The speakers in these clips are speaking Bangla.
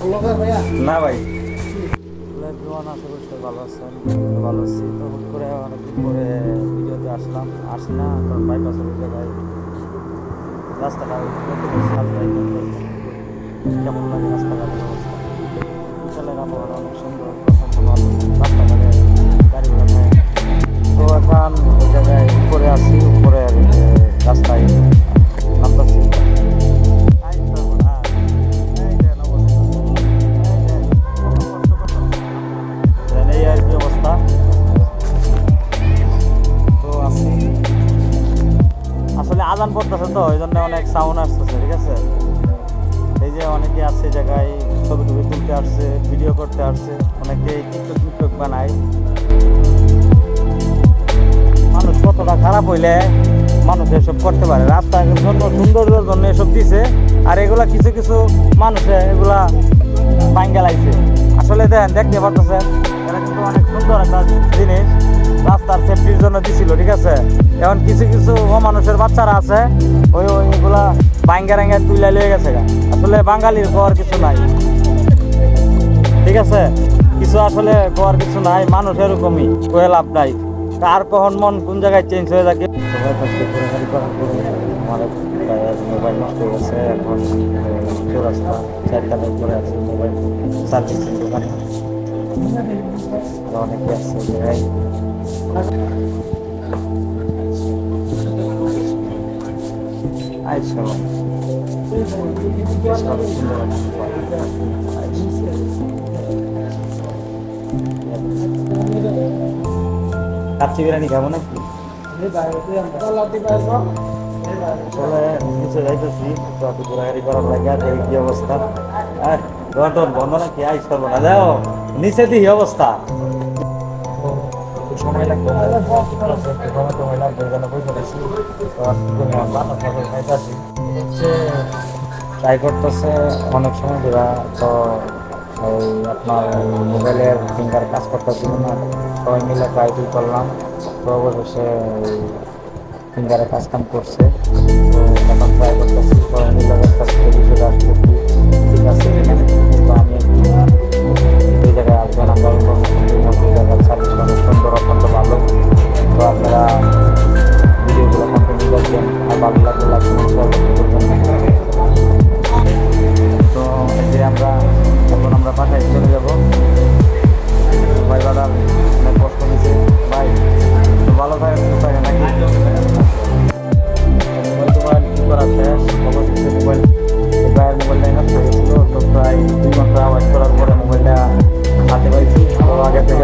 না ভাই। ভালো আছেন ভালো আছি। তো করে অনেকদিন পরে ভিডিওতে আসলাম। আসি না, কারণ বাইপাসের ওই জায়গায় রাস্তাটা কেমন লাগে রাস্তাঘাটের অবস্থা? বিকালের আবহাওয়া অনেক সুন্দর। আজান পড়তেছে তো ওই জন্য অনেক সাউন্ড আসতেছে, ঠিক আছে? এই যে অনেকে এই জায়গায় ছবি টবি তুলতে আসছে ভিডিও করতে আসছে, অনেকে টিকটক টিকটক বানায়। মানুষ কতটা খারাপ হইলে মানুষ এসব করতে পারে? রাস্তার জন্য সৌন্দর্যের জন্য এসব দিছে, আর এগুলা কিছু কিছু মানুষে এগুলা বাঙ্গা লাগছে আসলে দেখেন, দেখতে পারতেছেন এটা কিন্তু অনেক সুন্দর একটা জিনিস। রাস্তার সেফটির জন্য দিছিল, ঠিক আছে? এখন কিছু কিছু মানুষের বাচ্চারা আছে, ওই ওই এগুলা বাঙ্গা রাঙ্গা তুলে লিয়ে গেছে আসলে বাঙালির হওয়ার কিছু নাই। ঠিক আছে? কিছু আসলে হওয়ার কিছু নাই মানুষ এরকমই কয়ে লাভ নাই। কার কখন মন কোন জায়গায় চেঞ্জ হয়ে থাকে মোবাইল নষ্ট হয়ে গেছে, এখন চারতলায় পরে আছে মোবাইল সার্ভিসিং দোকানে। আরও অনেকে আছে ভাই আচ্ছা। কাচ্চি বিরিয়ানি খাব নাকি? আসলে নিচে যাইতেছি। একটু ঘোরাঘুরি করার লাগে, আর কি অবস্থা? আর দোকান বন্ধ নাকি? আইস করব না যাও, নিচে দিই অবস্থা। ট্রাই করতেছে অনেক সময় দেওয়া তো ওই আপনার মোবাইলের ফিঙ্গার কাজ করতেছিল না। সবাই মিলে ট্রাই টুই করলাম। তো অবশেষে ফিঙ্গারে কাজ কাম করছে। তো এখন ট্রাই করতেছি।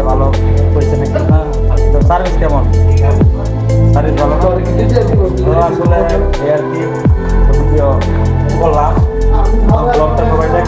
ভালো হয়েছে নাকি? হ্যাঁ, আচ্ছা, তো সার্ভিস কেমন? সার্ভিস ভালো আসলে আর কি বললাম? ব্লগটা সবাই দেখ